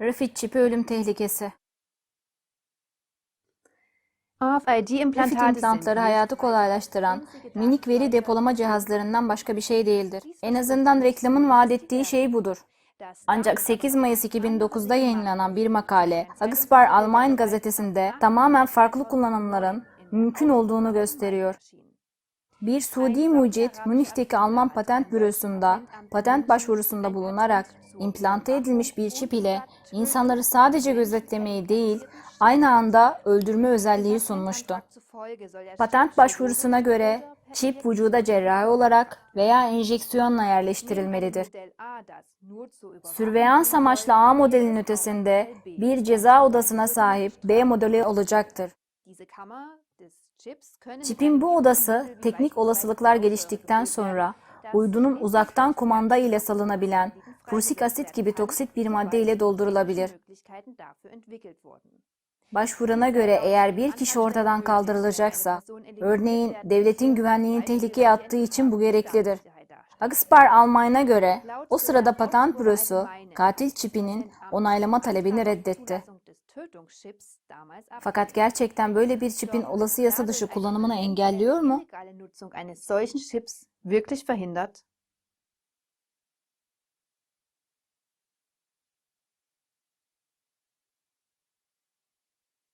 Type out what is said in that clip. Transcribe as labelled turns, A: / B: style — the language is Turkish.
A: Refit çipi ölüm tehlikesi.
B: RFID
A: implantları hayatı kolaylaştıran minik veri depolama cihazlarından başka bir şey değildir. En azından reklamın vaat ettiği şey budur. Ancak 8 Mayıs 2009'da yayınlanan bir makale, Agspar Allgemeine gazetesinde tamamen farklı kullanımların mümkün olduğunu gösteriyor. Bir Suudi mucit, Münih'teki Alman Patent Bürosu'nda patent başvurusunda bulunarak implante edilmiş bir çip ile insanları sadece gözetlemeyi değil, aynı anda öldürme özelliği sunmuştu. Patent başvurusuna göre çip vücuda cerrahi olarak veya enjeksiyonla yerleştirilmelidir. Sürveyans amaçlı A modelin ötesinde bir ceza odasına sahip B modeli olacaktır. Çipin bu odası teknik olasılıklar geliştikten sonra uydunun uzaktan kumanda ile salınabilen frusik asit gibi toksit bir madde ile doldurulabilir. Başvurana göre eğer bir kişi ortadan kaldırılacaksa, örneğin devletin güvenliğini tehlikeye attığı için bu gereklidir. Agspar Almanya'na göre o sırada patent bürosu katil çipinin onaylama talebini reddetti. Fakat gerçekten böyle bir çipin olası yasa dışı kullanımını engelliyor mu?